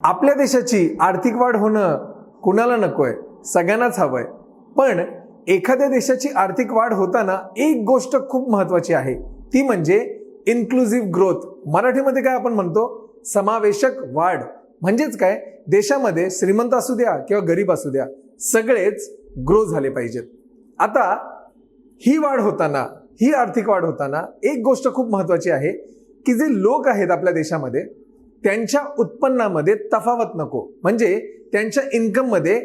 आपल्या देशाची आर्थिक वाढ होणं कुणाला नकोय? सगळ्यांनाच हवंय. पण एखाद्या देशाची आर्थिक वाढ होताना एक गोष्ट खूप महत्वाची आहे. ती म्हणजे इन्क्लुझिव्ह ग्रोथ मराठीमध्ये काय आपण म्हणतो? समावेशक वाढ. म्हणजेच काय? देशामध्ये श्रीमंत असू द्या किंवा गरीब असू द्या सगळेच ग्रो झाले पाहिजेत. आता ही वाढ होताना ही आर्थिक वाढ होताना एक गोष्ट खूप महत्वाची आहे की जे लोक आहेत आपल्या देशामध्ये त्यांच्या उत्पन्नामध्ये तफावत नको. म्हणजे त्यांच्या इन्कममध्ये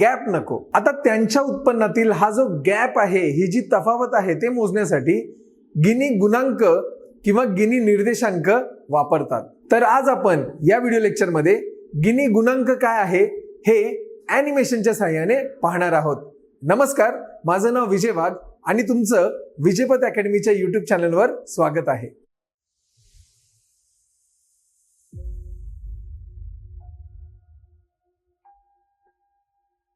गॅप नको. आता त्यांच्या उत्पन्नातील हा जो गॅप आहे ही जी तफावत आहे ते मोजण्यासाठी गिनी गुणांक किंवा गिनी निर्देशांक वापरतात. तर आज आपण या व्हिडिओ लेक्चरमध्ये गिनी गुणांक काय आहे हे ॲनिमेशनच्या सहाय्याने पाहणार आहोत. नमस्कार माझं नाव विजय वाघ आणि तुमचं विजयपथ अकॅडमीच्या युट्यूब चॅनलवर स्वागत आहे.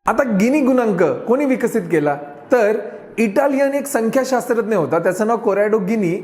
आता गिनी गुणांक कोणी विकसित केला? तर इटालियन एक संख्याशास्त्रज्ञ होता त्याचं नाव कोरॅडो गिनी.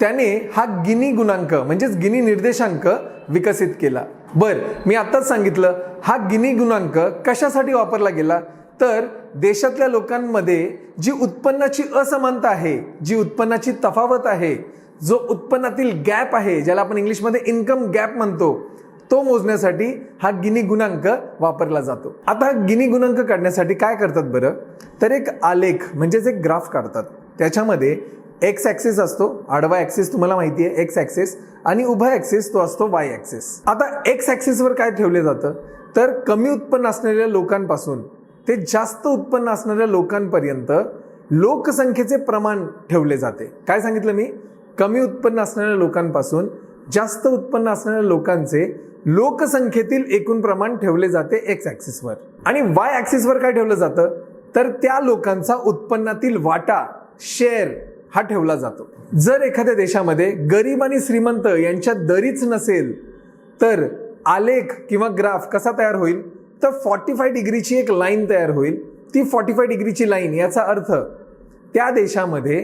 त्याने हा गिनी गुणांक म्हणजेच गिनी निर्देशांक विकसित केला. बर मी आताच सांगितलं हा गिनी गुणांक कशासाठी वापरला गेला? तर देशातल्या लोकांमध्ये जी उत्पन्नाची असमानता आहे जी उत्पन्नाची तफावत आहे जो उत्पन्नातील गॅप आहे ज्याला आपण इंग्लिशमध्ये इन्कम गॅप म्हणतो तो मोजण्यासाठी हा गिनी गुणांक वापरला जातो. आता हा गिनी गुणांक काढण्यासाठी काय करतात बरं? तर एक आलेख म्हणजेच एक ग्राफ काढतात. त्याच्यामध्ये एक्स ॲक्सेस असतो आडवा ॲक्सेस तुम्हाला माहिती आहे एक्स ॲक्सेस आणि उभा ॲक्सेस तो असतो वाय ॲक्सेस आता एक्स ॲक्सेसवर काय ठेवले जातं? तर कमी उत्पन्न असणाऱ्या लोकांपासून ते जास्त उत्पन्न असणाऱ्या लोकांपर्यंत लोकसंख्येचे प्रमाण ठेवले जाते. काय सांगितलं मी? कमी उत्पन्न असणाऱ्या लोकांपासून जास्त उत्पन्न असणाऱ्या लोकांचे लोकसंख्येतील एकूण प्रमाण ठेवले जाते एक्स ॲक्सिसवर आणि वाय ॲक्सिसवर काय ठेवलं जातं? तर त्या लोकांचा उत्पन्नातील वाटा शेअर हा ठेवला जातो. जर एखाद्या देशामध्ये गरीब आणि श्रीमंत यांच्यात दरीच नसेल तर आलेख किंवा ग्राफ कसा तयार होईल? तर फॉर्टी फाय डिग्रीची एक लाईन तयार होईल. ती फॉर्टी फाय डिग्रीची लाईन याचा अर्थ त्या देशामध्ये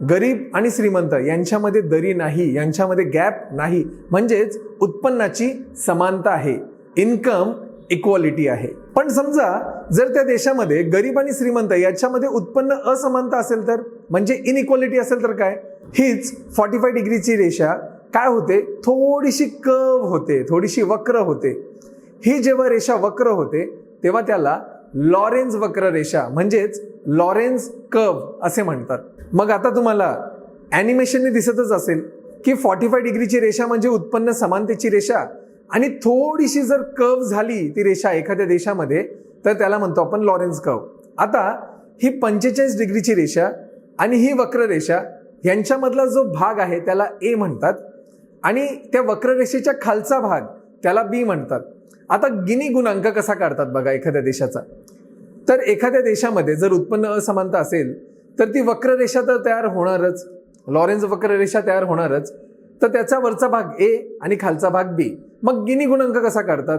गरीब आणि श्रीमंत यांच्यामध्ये दरी नाही यांच्यामध्ये गॅप नाही. म्हणजेच उत्पन्नाची समानता आहे. इन्कम इक्वालिटी आहे. पण समजा जर त्या देशामध्ये गरीब आणि श्रीमंत याच्यामध्ये उत्पन्न असमानता असेल तर म्हणजे इनइक्वालिटी असेल तर काय? हीच फॉर्टी फाय डिग्रीची रेषा काय होते? थोडीशी कव होते थोडीशी वक्र होते. ही जेव्हा रेषा वक्र होते तेव्हा त्याला लॉरेन्स वक्र रेषा म्हणजेच लॉरेन्स कर्व असे म्हणतात. मग आता तुम्हाला ॲनिमेशनने दिसतच असेल की फॉर्टी फाय डिग्रीची रेषा म्हणजे उत्पन्न समानतेची रेषा आणि थोडीशी जर कर्व झाली ती रेषा एखाद्या देशामध्ये तर त्याला म्हणतो आपण लॉरेन्स कर्व. आता ही पंचेचाळीस डिग्रीची रेषा आणि ही वक्ररेषा यांच्यामधला जो भाग आहे त्याला ए म्हणतात आणि त्या वक्ररेषेच्या खालचा भाग त्याला बी म्हणतात. आता गिनी गुणांक कसा काढतात बघा एखाद्या देशाचा? तर एखाद्या देशामध्ये जर उत्पन्न असमानता असेल तर ती वक्ररेषा तर तयार होणारच. लॉरेन्स वक्ररेषा तयार होणारच. तर त्याचा वरचा भाग ए आणि खालचा भाग बी. मग गिनी गुणांक कसा काढतात?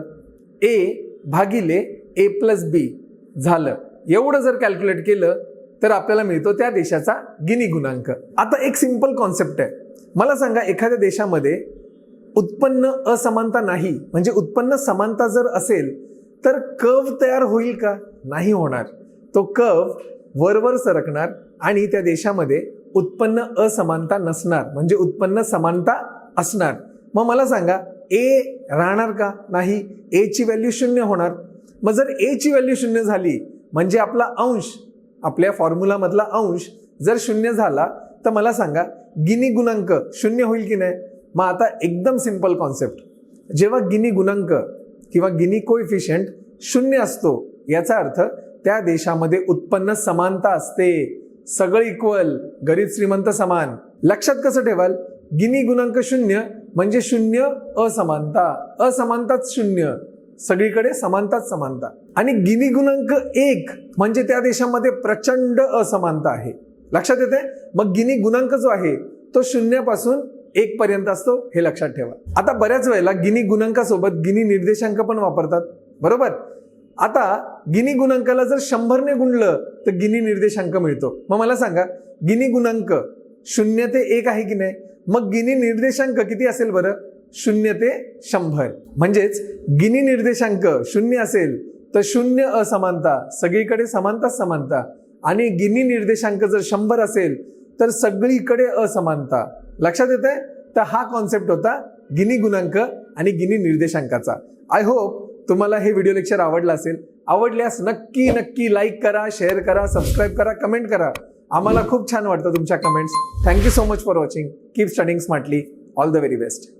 ए भागिले ए प्लस बी झालं. एवढं जर कॅल्क्युलेट केलं तर आपल्याला मिळतो त्या देशाचा गिनी गुणांक. आता एक सिंपल कॉन्सेप्ट आहे. मला सांगा एखाद्या देशामध्ये उत्पन्न असमानता नाही म्हणजे उत्पन्न समानता जर असेल तर कव तयार होईल का? नाही होणार. तो कव वरवर सरकणार आणि त्या देशामध्ये उत्पन्न असमानता नसणार म्हणजे उत्पन्न समानता असणार. मग मला सांगा ए राहणार का? नाही. ए ची व्हॅल्यू शून्य होणार. मग जर ए ची व्हॅल्यू शून्य झाली म्हणजे आपला अंश आपल्या फॉर्म्युलामधला अंश जर शून्य झाला तर मला सांगा गिनी गुणांक शून्य होईल की नाही? मग आता एकदम सिंपल कॉन्सेप्ट जेव्हा गिनी गुणांक किंवा गिनी कोइफिशियंट शून्य असतो याचा अर्थ त्या देशामध्ये उत्पन्न समानता असते. सगळं इक्वल गरीब श्रीमंत समान. लक्षात कसं ठेवाल? गिनी गुणांक शून्य म्हणजे शून्य असमानता. असमानताच शून्य. सगळीकडे समानताच समानता. आणि गिनी गुणांक एक म्हणजे त्या देशामध्ये प्रचंड असमानता आहे. लक्षात येते मग गिनी गुणांक जो आहे तो शून्यापासून एक पर्यंत असतो हे लक्षात ठेवा. आता बऱ्याच वेळेला गिनी गुणांकासोबत गिनी निर्देशांक पण वापरतात. बरोबर? आता गिनी गुणांकाला जर शंभरने गुणलं तर गिनी निर्देशांक मिळतो. मग मला सांगा गिनी गुणांक शून्य ते एक आहे की नाही? मग गिनी निर्देशांक किती असेल बरं? शून्य ते शंभर. म्हणजेच गिनी निर्देशांक शून्य असेल तर शून्य असमानता सगळीकडे समानताच समानता. आणि गिनी निर्देशांक जर शंभर असेल तर सगळीकडे असमानता. लक्षात येत आहे तर हा कॉन्सेप्ट होता गिनी गुणांक आणि गिनी निर्देशांकाचा. आय होप तुम्हाला हे व्हिडिओ लेक्चर आवडलं असेल. आवडल्यास नक्की नक्की लाईक करा शेअर करा सबस्क्राईब करा कमेंट करा. आम्हाला खूप छान वाटतं तुमच्या comments thank you so much for watching keep studying smartly all the very best